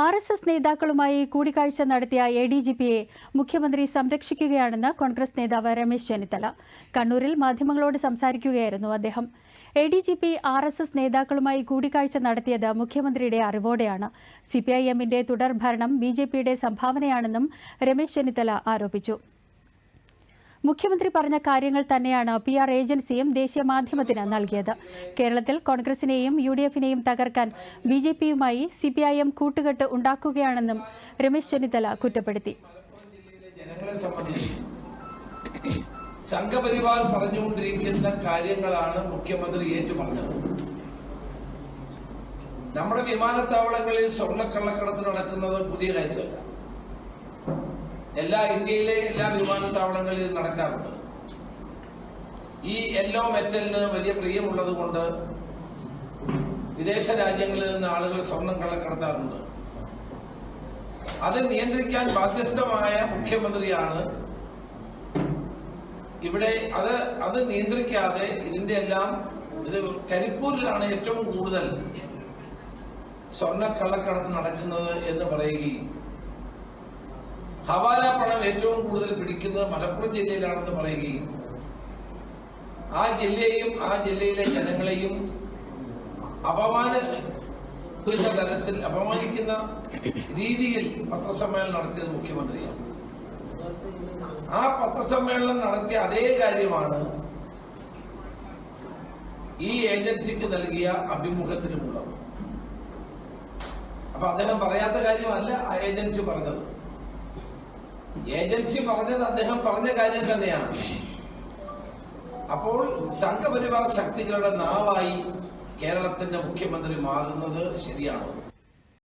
R S S നേതാക്കളുമായി കൂടിക്കാഴ്ച നടത്തിയ എ ഡി ജി പിയെ മുഖ്യമന്ത്രി സംരക്ഷിക്കുകയാണെന്ന് കോൺഗ്രസ് നേതാവ് രമേശ് ചെന്നിത്തല. കണ്ണൂരിൽ മാധ്യമങ്ങളോട് സംസാരിക്കുകയായിരുന്നു അദ്ദേഹം. A D G P R S S നേതാക്കളുമായി കൂടിക്കാഴ്ച നടത്തിയത് മുഖ്യമന്ത്രിയുടെ അറിവോടെയാണ്. സി പി ഐ എമ്മിന്റെ തുടർഭരണം ബി ജെ പിയുടെ സംഭാവനയാണെന്നും രമേശ് ചെന്നിത്തല ആരോപിച്ചു. മുഖ്യമന്ത്രി പറഞ്ഞ കാര്യങ്ങൾ തന്നെയാണ് പി ആർ ഏജൻസിയും ദേശീയ മാധ്യമത്തിന് നൽകിയത്. കേരളത്തിൽ കോൺഗ്രസിനെയും യു ഡി എഫിനെയും തകർക്കാൻ ബി ജെ പിയുമായി സി പി ഐ എം കൂട്ടുകെട്ട് ഉണ്ടാക്കുകയാണെന്നും രമേശ് ചെന്നിത്തല കുറ്റപ്പെടുത്തി. സംഘപരിവാർ പറഞ്ഞുകൊണ്ടിരിക്കുന്ന കാര്യങ്ങളാണ് മുഖ്യമന്ത്രി ഏറ്റുപറഞ്ഞത്. നമ്മുടെ വിമാനത്താവളങ്ങളിൽ സ്വർണക്കള്ളക്കടത്ത് നടക്കുന്നത് പുതിയ കാര്യമല്ല. എല്ലാ ഇന്ത്യയിലെ എല്ലാ വിമാനത്താവളങ്ങളിലും നടക്കാറുണ്ട്. ഈ യെല്ലോ മെറ്റലിന് വലിയ പ്രിയമുള്ളത് കൊണ്ട് വിദേശ രാജ്യങ്ങളിൽ നിന്ന് ആളുകൾ സ്വർണം കള്ളക്കടത്താറുണ്ട്. അത് നിയന്ത്രിക്കാൻ ബാധ്യസ്ഥമായ മുഖ്യമന്ത്രിയാണ്. ഇവിടെ അത് അത് നിയന്ത്രിക്കാതെ ഇതിന്റെ എല്ലാം ഇത് കരിപ്പൂരിലാണ് ഏറ്റവും കൂടുതൽ സ്വർണക്കള്ളക്കടത്ത് നടക്കുന്നത് എന്ന് പറയുകയും ഹവാല പണം ഏറ്റവും കൂടുതൽ പിടിക്കുന്നത് മലപ്പുറം ജില്ലയിലാണെന്ന് പറയുകയും ആ ജില്ലയെയും ആ ജില്ലയിലെ ജനങ്ങളെയും അപമാന തലത്തിൽ അപമാനിക്കുന്ന രീതിയിൽ പത്രസമ്മേളനം നടത്തിയത് മുഖ്യമന്ത്രിയാണ്. ആ പത്രസമ്മേളനം നടത്തിയ അതേ കാര്യമാണ് ഈ ഏജൻസിക്ക് നൽകിയ അഭിമുഖത്തിനുമുള്ളത്. അപ്പൊ അദ്ദേഹം പറയാത്ത കാര്യമല്ല ആ ഏജൻസി പറഞ്ഞത്. ഏജൻസി പറഞ്ഞത് അദ്ദേഹം പറഞ്ഞ കാര്യം തന്നെയാണ്. അപ്പോൾ സംഘപരിവാർ ശക്തികളുടെ നാവായി കേരളത്തിന്റെ മുഖ്യമന്ത്രി മാറുന്നത് ശരിയാണോ?